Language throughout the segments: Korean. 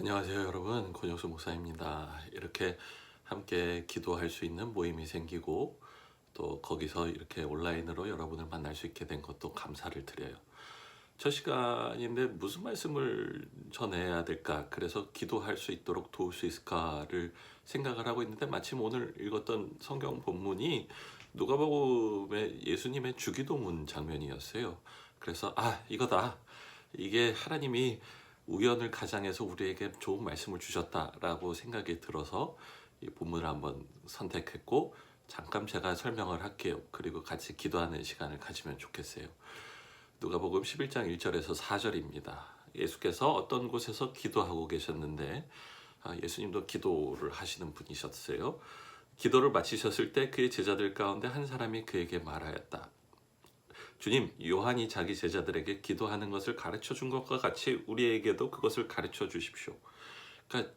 안녕하세요 여러분. 권영수 목사입니다. 이렇게 함께 기도할 수 있는 모임이 생기고 또 거기서 이렇게 온라인으로 여러분을 만날 수 있게 된 것도 감사를 드려요. 첫 시간인데 무슨 말씀을 전해야 될까? 그래서 기도할 수 있도록 도울 수 있을까를 생각을 하고 있는데 마침 오늘 읽었던 성경 본문이 누가복음의 예수님의 주기도문 장면이었어요. 그래서 아 이거다. 이게 하나님이 우연을 가장해서 우리에게 좋은 말씀을 주셨다라고 생각이 들어서 이 본문을 한번 선택했고 잠깐 제가 설명을 할게요. 그리고 같이 기도하는 시간을 가지면 좋겠어요. 누가복음 11장 1절에서 4절입니다. 예수께서 어떤 곳에서 기도하고 계셨는데 아, 예수님도 기도를 하시는 분이셨어요. 기도를 마치셨을 때 그의 제자들 가운데 한 사람이 그에게 말하였다. 주님, 요한이 자기 제자들에게 기도하는 것을 가르쳐 준 것과 같이 우리에게도 그것을 가르쳐 주십시오. 그러니까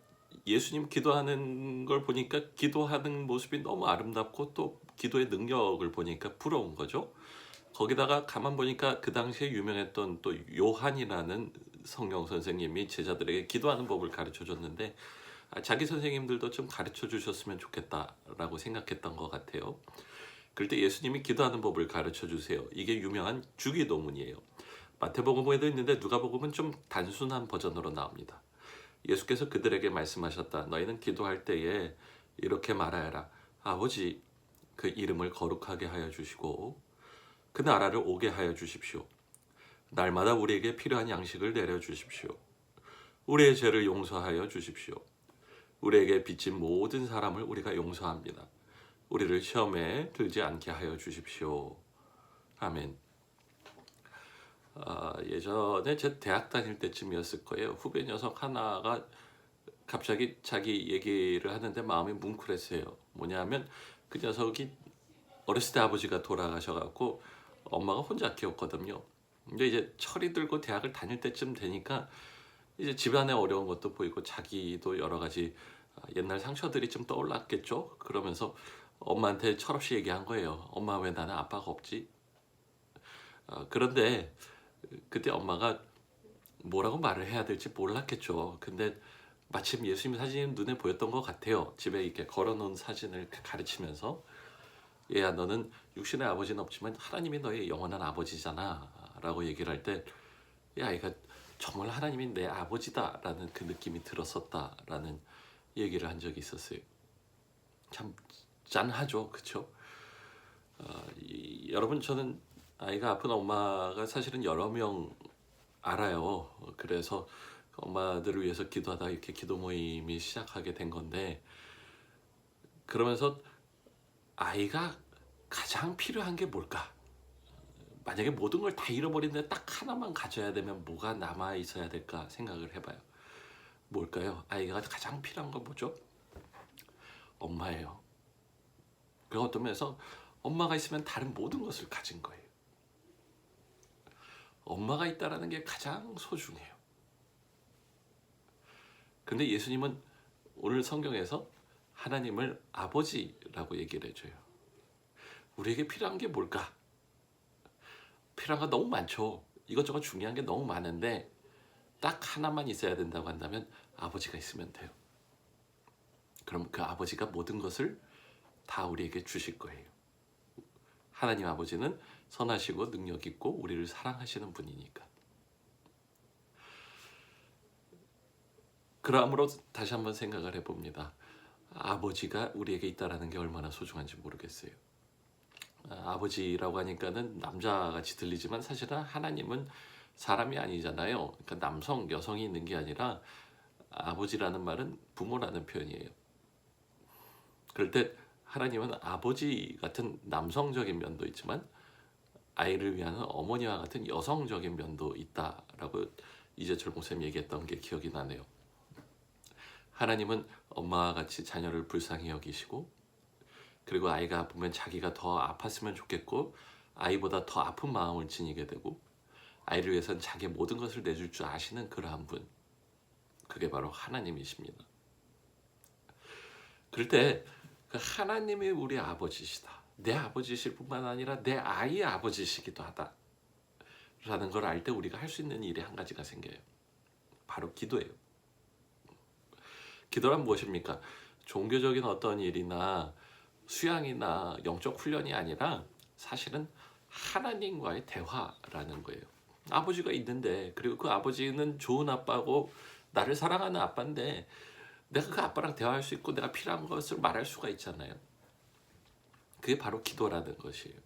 예수님 기도하는 걸 보니까 기도하는 모습이 너무 아름답고 또 기도의 능력을 보니까 부러운 거죠. 거기다가 가만 보니까 그 당시에 유명했던 또 요한이라는 성경 선생님이 제자들에게 기도하는 법을 가르쳐 줬는데 아, 자기 선생님들도 좀 가르쳐 주셨으면 좋겠다라고 생각했던 것 같아요. 그럴 때 예수님이 기도하는 법을 가르쳐 주세요. 이게 유명한 주기도문이에요. 마태복음에도 있는데 누가복음은 좀 단순한 버전으로 나옵니다. 예수께서 그들에게 말씀하셨다. 너희는 기도할 때에 이렇게 말하여라. 아버지, 그 이름을 거룩하게 하여 주시고 그 나라를 오게 하여 주십시오. 날마다 우리에게 필요한 양식을 내려 주십시오. 우리의 죄를 용서하여 주십시오. 우리에게 빚진 모든 사람을 우리가 용서합니다. 우리를 시험에 들지 않게 하여 주십시오. 아멘. 아, 예전에 제 대학 다닐 때쯤이었을 거예요. 후배 녀석 하나가 갑자기 자기 얘기를 하는데 마음이 뭉클했어요. 뭐냐면 그 녀석이 어렸을 때 아버지가 돌아가셔갖고 엄마가 혼자 키웠거든요. 근데 이제 철이 들고 대학을 다닐 때쯤 되니까 이제 집안에 어려운 것도 보이고 자기도 여러 가지 아, 옛날 상처들이 좀 떠올랐겠죠. 그러면서 엄마한테 철없이 얘기한 거예요. 엄마 왜 나는 아빠가 없지? 어, 그런데 그때 엄마가 뭐라고 말을 해야 될지 몰랐겠죠. 근데 마침 예수님 사진이 눈에 보였던 것 같아요. 집에 이렇게 걸어놓은 사진을 가르치면서 얘야 너는 육신의 아버지는 없지만 하나님이 너의 영원한 아버지잖아 라고 얘기를 할 때야 이가 정말 하나님이 내 아버지다 라는 그 느낌이 들었었다 라는 얘기를 한 적이 있었어요. 참 짠하죠, 그렇죠? 어, 이, 여러분 저는 아이가 아픈 엄마가 사실은 여러 명 알아요. 그래서 엄마들을 위해서 기도하다 이렇게 기도 모임이 시작하게 된 건데 그러면서 아이가 가장 필요한 게 뭘까? 만약에 모든 걸 다 잃어버리는데 딱 하나만 가져야 되면 뭐가 남아 있어야 될까 생각을 해봐요. 뭘까요? 아이가 가장 필요한 건 뭐죠? 엄마예요. 그 어떤 면에서 엄마가 있으면 다른 모든 것을 가진 거예요. 엄마가 있다라는 게 가장 소중해요. 근데 예수님은 오늘 성경에서 하나님을 아버지라고 얘기를 해줘요. 우리에게 필요한 게 뭘까? 필요한 거 너무 많죠. 이것저것 중요한 게 너무 많은데 딱 하나만 있어야 된다고 한다면 아버지가 있으면 돼요. 그럼 그 아버지가 모든 것을 다 우리에게 주실 거예요. 하나님 아버지는 선하시고 능력 있고 우리를 사랑하시는 분이니까. 그러므로 다시 한번 생각을 해봅니다. 아버지가 우리에게 있다라는 게 얼마나 소중한지 모르겠어요. 아, 아버지라고 하니까는 남자같이 들리지만 사실은 하나님은 사람이 아니잖아요. 그러니까 남성, 여성이 있는 게 아니라 아버지라는 말은 부모라는 표현이에요. 그럴 때 하나님은 아버지 같은 남성적인 면도 있지만 아이를 위한 어머니와 같은 여성적인 면도 있다라고 이재철 목사님 얘기했던 게 기억이 나네요. 하나님은 엄마와 같이 자녀를 불쌍히 여기시고 그리고 아이가 아프면 자기가 더 아팠으면 좋겠고 아이보다 더 아픈 마음을 지니게 되고 아이를 위해서는 자기 모든 것을 내줄 줄 아시는 그러한 분 그게 바로 하나님이십니다. 그럴 때그 하나님이 우리 아버지시다. 내 아버지실 뿐만 아니라 내 아이의 아버지시기도 하다. 라는 걸 알 때 우리가 할 수 있는 일이 한 가지가 생겨요. 바로 기도예요. 기도란 무엇입니까? 종교적인 어떤 일이나 수양이나 영적 훈련이 아니라 사실은 하나님과의 대화라는 거예요. 아버지가 있는데 그리고 그 아버지는 좋은 아빠고 나를 사랑하는 아빠인데 내가 그 아빠랑 대화할 수 있고 내가 필요한 것을 말할 수가 있잖아요. 그게 바로 기도라는 것이에요.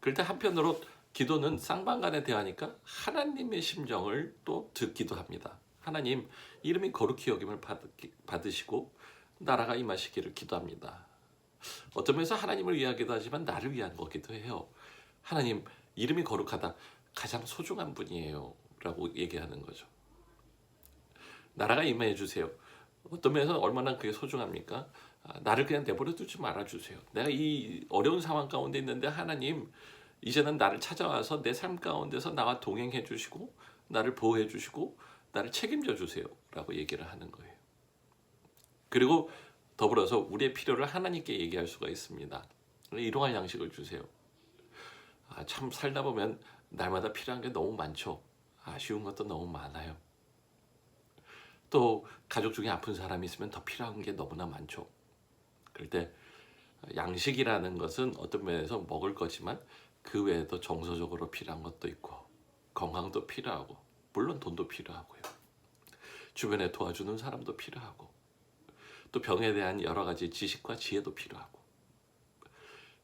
때 한편으로 기도는 쌍방간의 대화니까 하나님의 심정을 또 듣기도 합니다. 하나님 이름이 거룩히 여김을 받으시고 나라가 임하시기를 기도합니다. 어떤 면에서 하나님을 위하기도 하지만 나를 위한 거기도 해요. 하나님 이름이 거룩하다 가장 소중한 분이에요 라고 얘기하는 거죠. 나라가 임하여 주세요. 어떤 면에서 얼마나 그게 소중합니까? 아, 나를 그냥 내버려 두지 말아 주세요. 내가 이 어려운 상황 가운데 있는데 하나님 이제는 나를 찾아와서 내 삶 가운데서 나와 동행해 주시고 나를 보호해 주시고 나를 책임져 주세요라고 얘기를 하는 거예요. 그리고 더불어서 우리의 필요를 하나님께 얘기할 수가 있습니다. 일용할 양식을 주세요. 아, 참 살다 보면 날마다 필요한 게 너무 많죠. 아쉬운 것도 너무 많아요. 또 가족 중에 아픈 사람이 있으면 더 필요한 게 너무나 많죠. 그럴 때 양식이라는 것은 어떤 면에서 먹을 거지만 그 외에도 정서적으로 필요한 것도 있고 건강도 필요하고 물론 돈도 필요하고요. 주변에 도와주는 사람도 필요하고 또 병에 대한 여러 가지 지식과 지혜도 필요하고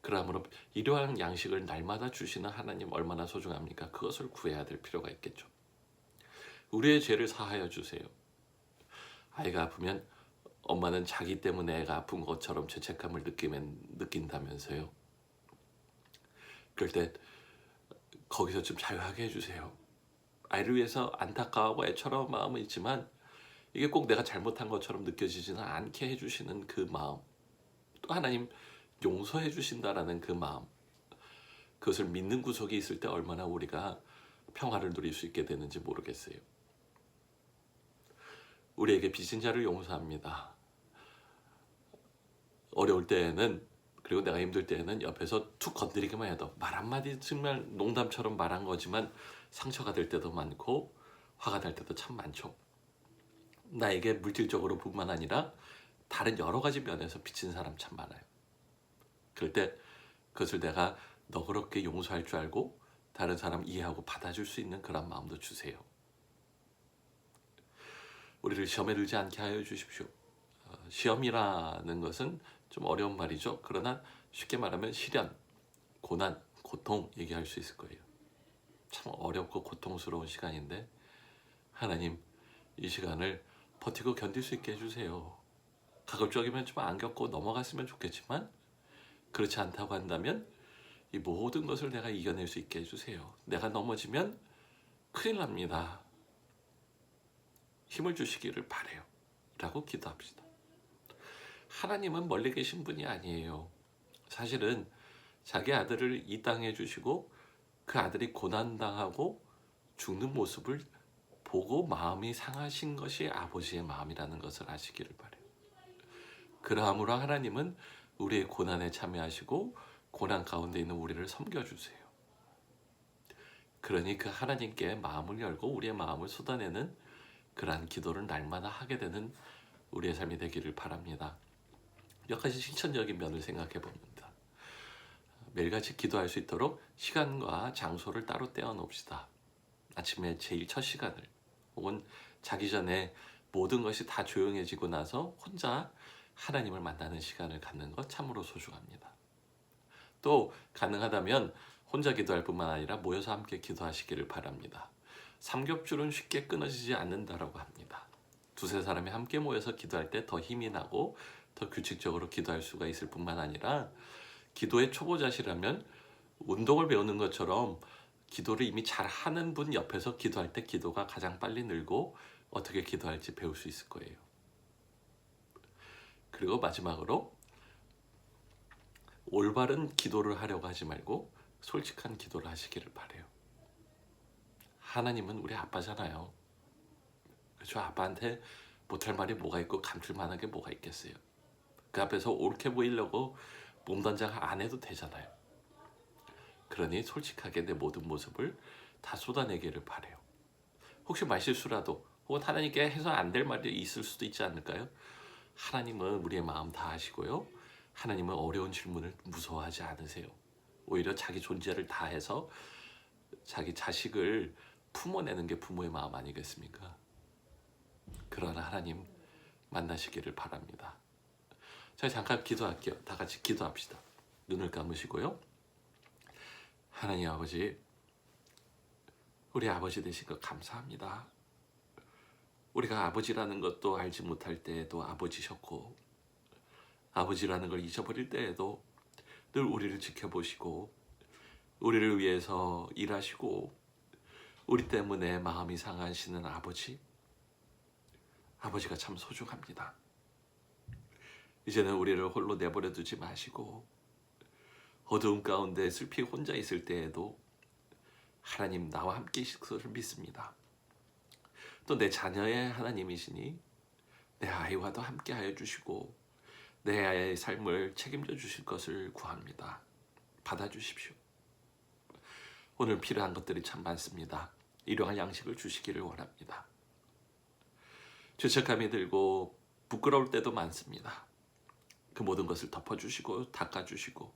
그러므로 일용할 양식을 날마다 주시는 하나님 얼마나 소중합니까? 그것을 구해야 될 필요가 있겠죠. 우리의 죄를 사하여 주세요. 아이가 아프면 엄마는 자기 때문에 애가 아픈 것처럼 죄책감을 느끼면 느낀다면서요. 그럴 때 거기서 좀 자유하게 해주세요. 아이를 위해서 안타까워하고 애처로운 마음은 있지만 이게 꼭 내가 잘못한 것처럼 느껴지지는 않게 해주시는 그 마음 또 하나님 용서해 주신다라는 그 마음 그것을 믿는 구석이 있을 때 얼마나 우리가 평화를 누릴 수 있게 되는지 모르겠어요. 우리에게 빚진 자를 용서합니다. 어려울 때에는 그리고 내가 힘들 때에는 옆에서 툭 건드리기만 해도 말 한마디 정말 농담처럼 말한 거지만 상처가 될 때도 많고 화가 날 때도 참 많죠. 나에게 물질적으로 뿐만 아니라 다른 여러 가지 면에서 빚진 사람 참 많아요. 그럴 때 그것을 내가 너그럽게 용서할 줄 알고 다른 사람 이해하고 받아줄 수 있는 그런 마음도 주세요. 우리를 시험에 들지 않게 하여 주십시오. 어, 시험이라는 것은 좀 어려운 말이죠. 그러나 쉽게 말하면 시련, 고난, 고통 얘기할 수 있을 거예요. 참 어렵고 고통스러운 시간인데 하나님 이 시간을 버티고 견딜 수 있게 해주세요. 가급적이면 좀 안 겪고 넘어갔으면 좋겠지만 그렇지 않다고 한다면 이 모든 것을 내가 이겨낼 수 있게 해주세요. 내가 넘어지면 큰일 납니다. 힘을 주시기를 바래요. 라고 기도합시다. 하나님은 멀리 계신 분이 아니에요. 사실은 자기 아들을 이 땅에 주시고 그 아들이 고난당하고 죽는 모습을 보고 마음이 상하신 것이 아버지의 마음이라는 것을 아시기를 바래요. 그러함으로 하나님은 우리의 고난에 참여하시고 고난 가운데 있는 우리를 섬겨주세요. 그러니 그 하나님께 마음을 열고 우리의 마음을 쏟아내는 그러한 기도를 날마다 하게 되는 우리의 삶이 되기를 바랍니다. 몇 가지 실천적인 면을 생각해 봅니다. 매일같이 기도할 수 있도록 시간과 장소를 따로 떼어 놓읍시다. 아침에 제일 첫 시간을 혹은 자기 전에 모든 것이 다 조용해지고 나서 혼자 하나님을 만나는 시간을 갖는 것 참으로 소중합니다. 또 가능하다면 혼자 기도할 뿐만 아니라 모여서 함께 기도하시기를 바랍니다. 삼겹줄은 쉽게 끊어지지 않는다라고 합니다. 두세 사람이 함께 모여서 기도할 때 더 힘이 나고 더 규칙적으로 기도할 수가 있을 뿐만 아니라 기도의 초보자시라면 운동을 배우는 것처럼 기도를 이미 잘 하는 분 옆에서 기도할 때 기도가 가장 빨리 늘고 어떻게 기도할지 배울 수 있을 거예요. 그리고 마지막으로 올바른 기도를 하려고 하지 말고 솔직한 기도를 하시기를 바래요. 하나님은 우리 아빠잖아요. 그렇죠? 아빠한테 못할 말이 뭐가 있고 감출 만한 게 뭐가 있겠어요. 그 앞에서 옳게 보이려고 몸단장 안 해도 되잖아요. 그러니 솔직하게 내 모든 모습을 다 쏟아내기를 바래요. 혹시 말실수라도 혹은 하나님께 해서 안 될 말이 있을 수도 있지 않을까요? 하나님은 우리의 마음 다 아시고요. 하나님은 어려운 질문을 무서워하지 않으세요. 오히려 자기 존재를 다해서 자기 자식을 품어내는 게 부모의 마음 아니겠습니까? 그러나 하나님 만나시기를 바랍니다. 자, 잠깐 기도할게요. 다 같이 기도합시다. 눈을 감으시고요. 하나님 아버지, 우리 아버지 되신 것 감사합니다. 우리가 아버지라는 것도 알지 못할 때에도 아버지셨고, 아버지라는 걸 잊어버릴 때에도 늘 우리를 지켜보시고, 우리를 위해서 일하시고, 우리 때문에 마음이 상하시는 아버지, 아버지가 참 소중합니다. 이제는 우리를 홀로 내버려 두지 마시고 어두움 가운데 슬피 혼자 있을 때에도 하나님 나와 함께 있을 믿습니다. 또 내 자녀의 하나님이시니 내 아이와도 함께 하여 주시고 내 아이의 삶을 책임져 주실 것을 구합니다. 받아 주십시오. 오늘 필요한 것들이 참 많습니다. 일용할 양식을 주시기를 원합니다. 죄책감이 들고 부끄러울 때도 많습니다. 그 모든 것을 덮어주시고 닦아주시고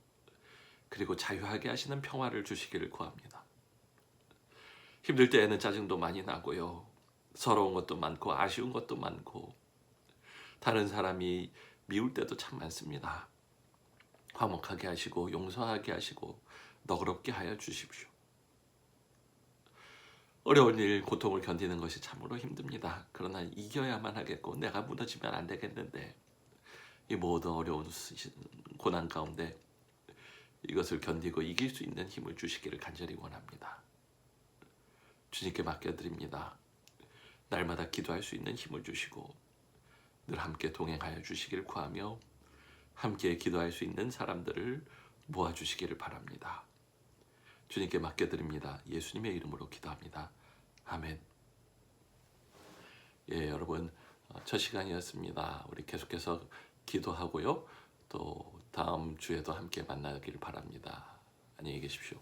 그리고 자유하게 하시는 평화를 주시기를 구합니다. 힘들 때에는 짜증도 많이 나고요. 서러운 것도 많고 아쉬운 것도 많고 다른 사람이 미울 때도 참 많습니다. 화목하게 하시고 용서하게 하시고 너그럽게 하여 주십시오. 어려운 일, 고통을 견디는 것이 참으로 힘듭니다. 그러나 이겨야만 하겠고 내가 무너지면 안 되겠는데 이 모든 어려운 시- 고난 가운데 이것을 견디고 이길 수 있는 힘을 주시기를 간절히 원합니다. 주님께 맡겨드립니다. 날마다 기도할 수 있는 힘을 주시고 늘 함께 동행하여 주시기를 구하며 함께 기도할 수 있는 사람들을 모아주시기를 바랍니다. 주님께 맡겨드립니다. 예수님의 이름으로 기도합니다. 아멘. 예, 여러분 어, 첫 시간이었습니다. 우리 계속해서 기도하고요. 또 다음 주에도 함께 만나길 바랍니다. 안녕히 계십시오.